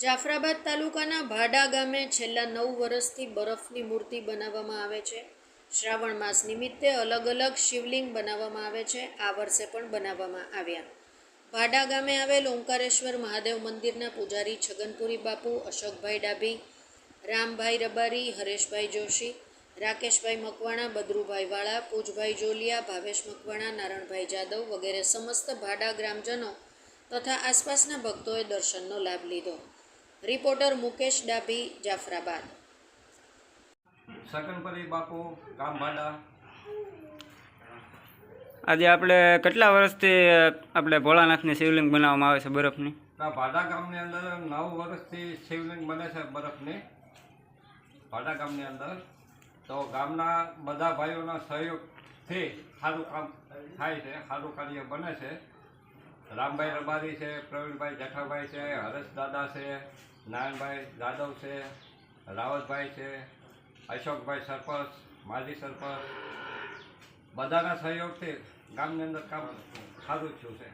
જાફરાબાદ તાલુકાના ભાડા ગામે છેલ્લા નવ વર્ષથી બરફની મૂર્તિ બનાવવામાં આવે છે. શ્રાવણ માસ નિમિત્તે અલગ અલગ શિવલિંગ બનાવવામાં આવે છે. આ વર્ષે પણ બનાવવામાં આવ્યા. ભાડા ગામે આવેલ ઓંકારેશ્વર મહાદેવ મંદિરના પૂજારી છગનપુરી બાપુ, અશોકભાઈ ડાભી, રામભાઈ રબારી, હરેશભાઈ જોશી, રાકેશભાઈ મકવાણા, બદરુભાઈ વાળા, પૂજભાઈ જોલિયા, ભાવેશ મકવાણા, નારણભાઈ જાદવ વગેરે સમસ્ત ભાડા ગ્રામજનો તથા આસપાસના ભક્તોએ દર્શનનો લાભ લીધો. રિપોર્ટર મુકેશ ડાભી જાફરાબાદ. સગનપરી બાપુ ગામભાડા. આજે આપણે કેટલા વર્ષથી આપણે ભોળાનાથની શિવલિંગ બનાવવામાં આવે છે બરફની? ભાડા ગામની અંદર નવ વર્ષથી શિવલિંગ બને છે બરફની. ભાડા ગામની અંદર. તો ગામના બધા ભાઈઓના સહયોગથી સારું કામ થાય છે સારું કાર્ય બને છે. રામભાઈ રબારી છે, પ્રવીણભાઈ જેઠાભાઈ છે, હરેશ દાદા છે, નારાયણભાઈ જાદવ છે, રાવતભાઈ છે, અશોકભાઈ સરપંચ, માજી સરપંચ. બધાના સહયોગથી ગામની અંદર કામ સારું થયું છે.